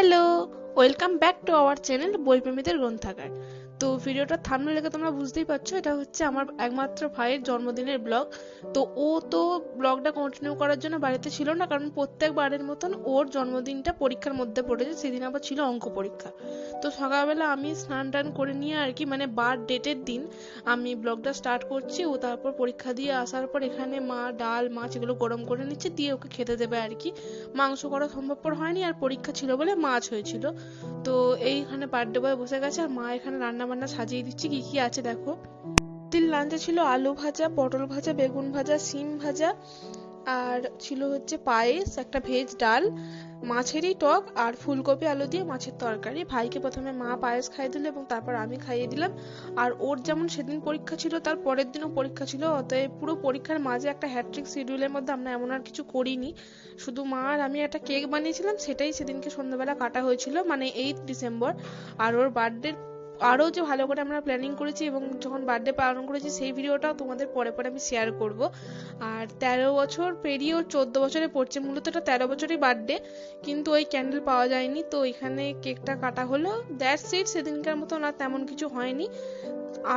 Hello welcome back to our channel বইপ্রেমীদের গ্রন্থাগার। তো ভিডিওটা থামলে লেগে তোমরা বুঝতেই পারছ, এটা হচ্ছে আমার একমাত্র ভাইয়ের জন্মদিনের ব্লগ তো ও তো ব্লগটা কন্টিনিউ করার জন্য বাড়িতে ছিল না, কারণ প্রত্যেকবারের মতন ওর জন্মদিনটা পরীক্ষার মধ্যে পড়েছে, সেদিন আবার ছিল অঙ্ক পরীক্ষা। তো সকালবেলা আমি স্নান টান করে নিয়ে আর কি মানে বার ডেটের দিন আমি ব্লগটা স্টার্ট করছি, ও তারপর পরীক্ষা দিয়ে আসার পর এখানে মা, ডাল, মাছ এগুলো গরম করে নিচ্ছে, দিয়ে ওকে খেতে দেবে আর কি। মাংস করা সম্ভবপর হয়নি, আর পরীক্ষা ছিল বলে মাছ হয়েছিল। তো এইখানে বার্থডে বয় বসে গেছে, আর মা এখানে রান্না বান্না সাজিয়ে দিচ্ছে, কি কি আছে দেখো। তিল লাঞ্চে ছিল আলু ভাজা, পটল ভাজা, বেগুন ভাজা সিম ভাজা, আর ছিল হচ্ছে পায়েস, একটা ভেজ ডাল, মাছেরই টক, আর ফুলকপি আলু দিয়ে মাছের তরকারি। ভাইকে প্রথমে মা পায়েস খাইয়ে দিল এবং তারপর আমি খাইয়ে দিলাম। আর ওর যেমন সেদিন পরীক্ষা ছিল, তার পরের দিনও পরীক্ষা ছিল, অতএব পুরো পরীক্ষার মাঝে একটা হ্যাট্রিক শিডিউলের মধ্যে আমরা এমন আর কিছু করিনি। শুধু মা আর আমি একটা কেক বানিয়েছিলাম, সেটাই সেদিনকে সন্ধ্যাবেলা কাটা হয়েছিল মানে এইট ডিসেম্বর আর ওর বার্থডে আরও যে ভালো করে আমরা প্ল্যানিং করেছি এবং যখন বার্থডে পালন করেছি সেই ভিডিওটাও তোমাদের পরে পরে আমি শেয়ার করব। আর তেরো বছর পেরিয়ে ওর চোদ্দ বছরে পড়ছে, মূলত এটা তেরো বছরই বার্থডে কিন্তু ওই ক্যান্ডেল পাওয়া যায়নি, তো এখানে কেকটা কাটা হলো। দ্যাটস ইট সেদিনকার মতো না তেমন কিছু হয়নি।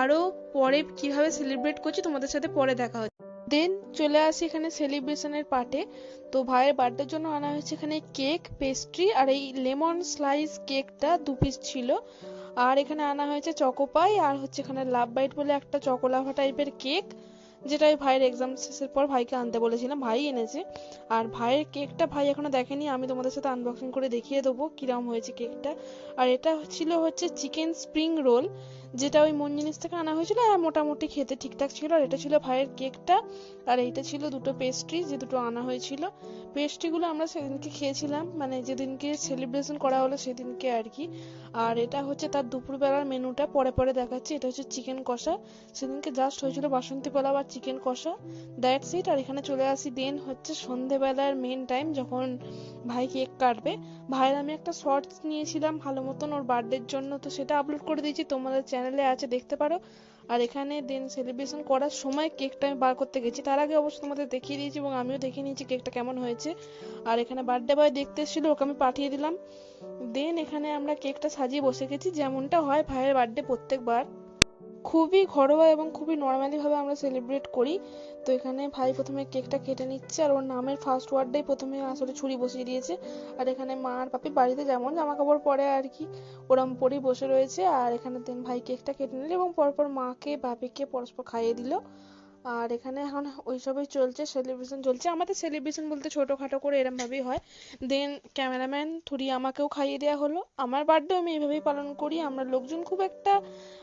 আরও পরে কীভাবে সেলিব্রেট করছি তোমাদের সাথে পরে দেখা হচ্ছে। দেন চলে আসি এখানে সেলিব্রেশনের পার্টে তো ভাইয়ের বার্থডের জন্য আনা হয়েছে এখানে কেক পেস্ট্রি আর এই লেমন স্লাইস কেকটা দু পিস ছিল। আর এখানে আনা হয়েছে চকোপাই আর হচ্ছে এখানে লাভ বাইট বলে একটা চকোলাভা টাইপের কেক যেটা ভাইয়ের এক্সাম শেষের পর ভাইকে আনতে বলেছিলাম ভাই এনেছে। আর ভাইয়ের কেকটা ভাই এখনও দেখেনি, আমি তোমাদের সাথে আনবক্সিং করে দেখিয়ে দেবো কিরম হয়েছে কেকটা আর এটা ছিল হচ্ছে চিকেন স্প্রিং রোল যেটা ওই মন জিনিস থেকে আনা হয়েছিল, আর মোটামুটি খেতে ঠিকঠাক ছিল। আর এটা ছিল ভাইয়ের কেকটা, আর এইটা ছিল দুটো পেস্ট্রি যে দুটো আনা হয়েছিল। পেস্ট্রিগুলো আমরা সেদিনকে খেয়েছিলাম মানে যেদিনকে সেলিব্রেশন করা হলো সেদিনকে আর কি। আর এটা হচ্ছে তার দুপুরবেলার মেনুটা, পরে পরে দেখাচ্ছি। এটা হচ্ছে চিকেন কষা। সেদিনকে জাস্ট হয়েছিল বাসন্তী পোলাও আর চিকেন কষা। দ্যাটস ইট আর এখানে চলে আসি দেন হচ্ছে সন্ধেবেলার মেন টাইম যখন ভাই কেক কাটবে। ভাইয়ের আমি একটা শর্টস নিয়েছিলাম, ভালো মতন ওর বার্থডের জন্য, তো সেটা আপলোড করে দিয়েছি, তোমাদের চ্যানেলে আছে, দেখতে পারো। আর এখানে দেন সেলিব্রেশন করার সময় কেকটা আমি বার করতে গেছি। তার আগে অবশ্য তোমাদের দেখিয়ে দিয়েছি এবং আমিও দেখিয়ে নিয়েছি কেকটা কেমন হয়েছে। আর এখানে বার্থডে বয় দেখতে এসেছিল, ওকে আমি পাঠিয়ে দিলাম। দেন এখানে আমরা কেকটা সাজিয়ে বসে গেছি, যেমনটা হয় ভাইয়ের বার্থডে প্রত্যেকবার। খুবই ঘরোয়া এবং খুবই নর্মালিভাবে আমরা সেলিব্রেট করি। তো এখানে ভাই প্রথমে কেকটা কেটে নিচ্ছে আর ওর নামের ফার্স্ট ওয়ার্ডটাই প্রথমে আসলে ছুরি বসিয়ে দিয়েছে। আর এখানে মা আর পাপি বাড়িতে যেমন জামা কাপড় পরে আর কি, ওরম পরেই বসে রয়েছে। আর এখানে দেন ভাই কেকটা কেটে নিল এবং পরপর মাকে বাপিকে পরস্পর খাইয়ে দিল। আর এখানে এখন ওইসবই চলছে সেলিব্রেশন চলছে। আমাদের সেলিব্রেশন বলতে ছোটোখাটো করে এরম ভাবেই হয়। দেন ক্যামেরাম্যান থুড়ি আমাকেও খাইয়ে দেওয়া হলো। আমার বার্থডে আমি এইভাবেই পালন করি। আমরা লোকজন খুব একটা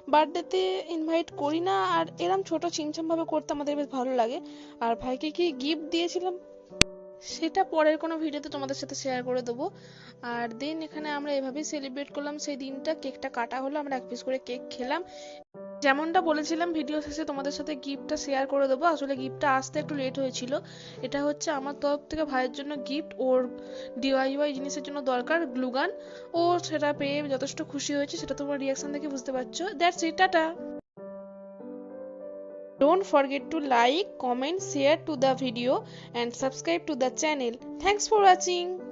বার্থডেতে ইনভাইট করি না। আর এরম ছোট ছিমছাম ভাবে করতে আমাদের বেশ ভালো লাগে। আর ভাইকে কি গিফট দিয়েছিলাম? সেটা পরের কোনো ভিডিওতে তোমাদের সাথে শেয়ার করে দেবো। আর দেন এখানে আমরা এভাবেই সেলিব্রেট করলাম। সেই দিনটা কেকটা কাটা হলো। আমরা এক পিস করে কেক খেলাম। যেমনটা বলেছিলাম ভিডিও শেষে তোমাদের সাথে গিফটটা শেয়ার করে দেবো। আসলে গিফটটা আসতে একটু লেট হয়েছিল। এটা হচ্ছে আমার তরফ থেকে ভাইয়ের জন্য গিফট। ওর ডিওয়াইওয়াই জিনিসের জন্য দরকার গ্লুগান ও সেটা পেয়ে যথেষ্ট খুশি হয়েছে সেটা তোমার রিয়াকশন দেখে বুঝতে পারছ। That's it tata. Don't forget to like, comment, share to the video and subscribe to the channel. Thanks for watching.